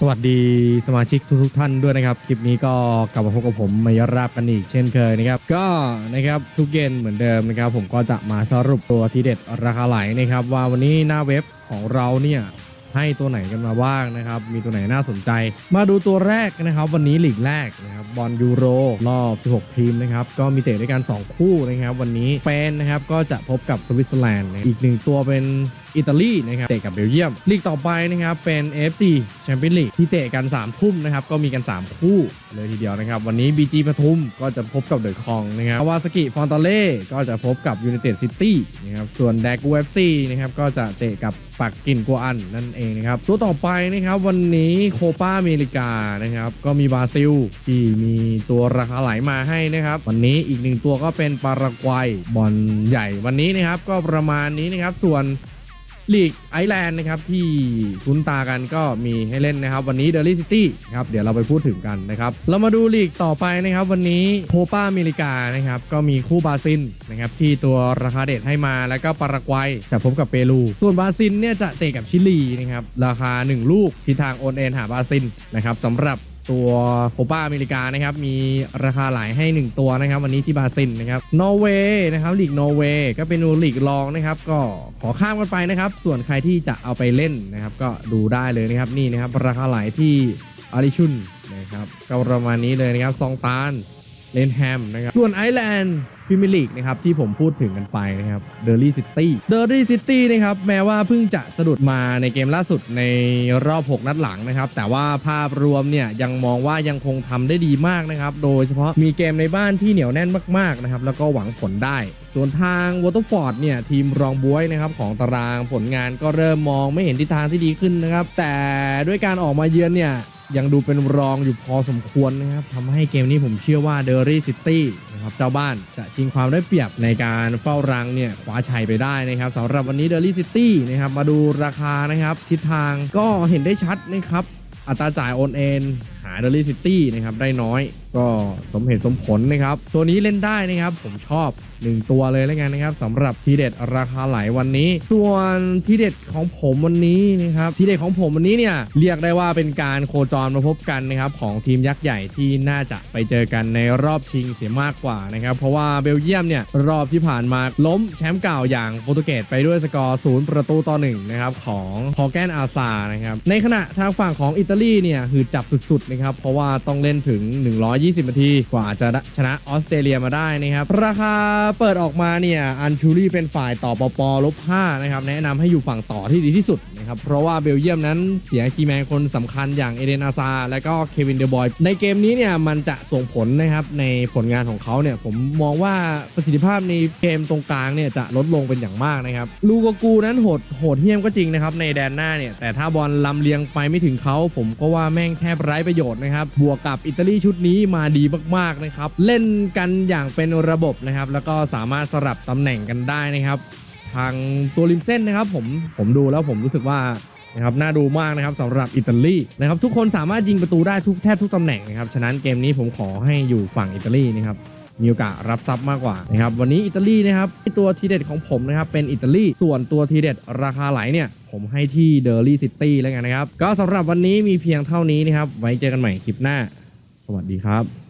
สวัสดีสมาชิกทุกๆท่านด้วยนะครับ คลิปนี้ก็กลับมาพบกับผมมายราบกันอีกเช่นเคยนะครับ ก็นะครับทุกเย็นเหมือนเดิมนะครับ ผมก็จะมาสรุปตัวทีเด็ดราคาไหลนะครับ ว่าวันนี้หน้าเว็บของเราเนี่ยให้ตัวไหนกันมาบ้างนะครับ มีตัวไหนน่าสนใจ มาดูตัวแรกนะครับ วันนี้หลีกแรกนะครับบอลยูโรรอบ 16 ทีมนะครับ ก็มีเตะด้วยกัน 2 คู่นะครับ วันนี้เปนนะครับก็จะพบกับสวิตเซอร์แลนด์อีกหนึ่งตัวเป็น อิตาลีนะครับเตะกับเบลเยียม ลีกต่อไปนะครับเป็น FC แชมเปี้ยนลีกที่เตะกัน3ทุ่มนะครับก็มีกัน 3 คู่เลยทีเดียวนะครับ วันนี้ BG ปทุมก็จะพบกับเดอะคองนะครับคาวาสกิฟอนตาเล่ก็จะพบกับยู n นเต็ดซิตี้นะครับส่วนแดกูเอฟซีนะครับก็จะเตะกับปักกิ่นกัวอันนั่นเองนะครับตัวต่อไปนะครับวันนี้โคปาอเมริกานะครับก็มีบราซิลที่มีตัวราคาไหลมาให้นะครับ วันนี้อีกหนึ่งตัวก็เป็นปารากวัยบอลใหญ่วันนี้นะครับก็ประมาณนี้นะครับส่วน ลีกไอร์แลนด์นะครับที่คุ้นตากันก็มีให้เล่นนะครับ วันนี้เดลี่ซิตี้ครับเดี๋ยวเราไปพูดถึงกันนะครับ เรามาดูลีกต่อไปนะครับ วันนี้โคปาอเมริกานะครับก็มีคู่บราซิลนะครับที่ตัวราคาเด็ดให้มาแล้วก็ปารากวัยจะพบกับเปรู ส่วนบราซิลเนี่ยจะเตะกับชิลีนะครับราคา 1 ลูกที่ทางโอนเอ็นหาบราซิลนะครับสำหรับ ตัวโคปาอเมริกานะครับมีราคาหลายให้ 1 ตัวนะครับ วันนี้ที่บาซินนะครับนอร์เวย์นะครับลีกนอร์เวย์ก็เป็นลีกรองนะครับ ก็ขอข้ามกันไปนะครับ ส่วนใครที่จะเอาไปเล่นนะครับ ก็ดูได้เลยนะครับนี่นะครับราคาหลายที่อาริชุนนะครับก็ประมาณนี้เลยนะครับซองตาน เลนแฮมนะครับ ส่วนไอร์แลนด์พรีเมียร์ลีกนะครับที่ผมพูดถึงกันไปนะครับเดอร์ลี่ซิตี้เดอร์ลี่ซิตี้นะครับแม้ว่าเพิ่งจะสะดุดมาในเกมล่าสุดในรอบ 6 นัดหลังนะครับ แต่ว่าภาพรวมเนี่ยยังมองว่ายังคงทำได้ดีมากนะครับ โดยเฉพาะมีเกมในบ้านที่เหนียวแน่นมากๆนะครับ แล้วก็หวังผลได้ ส่วนทางวอเตอร์ฟอร์ดเนี่ยทีมรองบวยนะครับของตารางผลงานก็เริ่มมองไม่เห็นทิศทางที่ดีขึ้นนะครับแต่ด้วยการออกมาเยือนเนี่ย ยังดูเป็นรองอยู่พอสมควรนะครับทำให้เกมนี้ผมเชื่อว่าเดอรี่ซิตี้นะครับเจ้าบ้านจะชิงความได้เปรียบในการเฝ้ารังเนี่ยคว้าชัยไปได้นะครับสำหรับวันนี้เดอรี่ซิตี้นะครับมาดูราคานะครับทิศทางก็เห็นได้ชัดนะครับอัตราจ่ายโอนเอ็น ดอรี่ซิตี้นะครับได้น้อย ก็สมเหตุสมผลนะครับ ตัวนี้เล่นได้นะครับผมชอบ 1 ตัวเลยแล้วกันนะครับสำหรับทีเด็ดราคาไหลวันนี้ ส่วนทีเด็ดของผมวันนี้นะครับทีเด็ดของผมวันนี้เนี่ยเรียกได้ว่าเป็นการโคจรมาพบกันนะครับของทีมยักษ์ใหญ่ที่น่าจะไปเจอกันในรอบชิงเสียมากกว่านะครับเพราะว่าเบลเยียมเนี่ยรอบที่ผ่านมาล้มแชมป์เก่าอย่างโปรตุเกสไปด้วยสกอร์ศูนย์ประตูต่อหนึ่งนะครับของฮอแกนอาซานะครับในขณะทางฝั่งของอิตาลีเนี่ยคือจับสุดๆนะครับเพราะว่าต้องเล่นถึง 120 นาที กว่าจะชนะออสเตรเลียมาได้นะครับ ราคาเปิดออกมาเนี่ยอันชูรี่เป็นฝ่ายต่อปปลบ5นะครับแนะนำให้อยู่ฝั่งต่อที่ดีที่สุด นะครับเพราะว่าเบลเยียมนั้นเสียคีแมนคนสำคัญอย่างเอเดนอาซาและก็เควินเดอร์บอยในเกมนี้เนี่ยมันจะส่งผลนะครับในผลงานของเขาเนี่ยผมมองว่าประสิทธิภาพในเกมตรงกลางเนี่ยจะลดลงเป็นอย่างมากนะครับลูกกูนั้นโหดโหดเหี้ยมก็จริงนะครับในแดนหน้าเนี่ยแต่ถ้าบอลลำเลียงไปไม่ถึงเขาผมก็ว่าแม่งแทบไร้ประโยชน์นะครับบวกกับอิตาลีชุดนี้มาดีมากๆนะครับเล่นกันอย่างเป็นระบบนะครับแล้วก็สามารถสลับตำแหน่งกันได้นะครับ ทางตัวริมเส้นนะครับ ผมผมดูแล้วผมรู้สึกว่านะครับน่าดูมากนะครับสำหรับอิตาลีนะครับทุกคนสามารถยิงประตูได้ทุกแทบทุกตำแหน่งนะครับฉะนั้นเกมนี้ผมขอให้อยู่ฝั่งอิตาลีนะครับมีโอกาสรับทรัพย์มากกว่านะครับวันนี้อิตาลีนะครับตัวทีเด็ดของผมนะครับเป็นอิตาลีส่วนตัวทีเด็ดราคาไหลเนี่ยผมให้ที่เดอร์ลี่ซิตี้แล้วกันนะครับ ก็สำหรับวันนี้มีเพียงเท่านี้นะครับไว้เจอกันใหม่คลิปหน้า สวัสดีครับ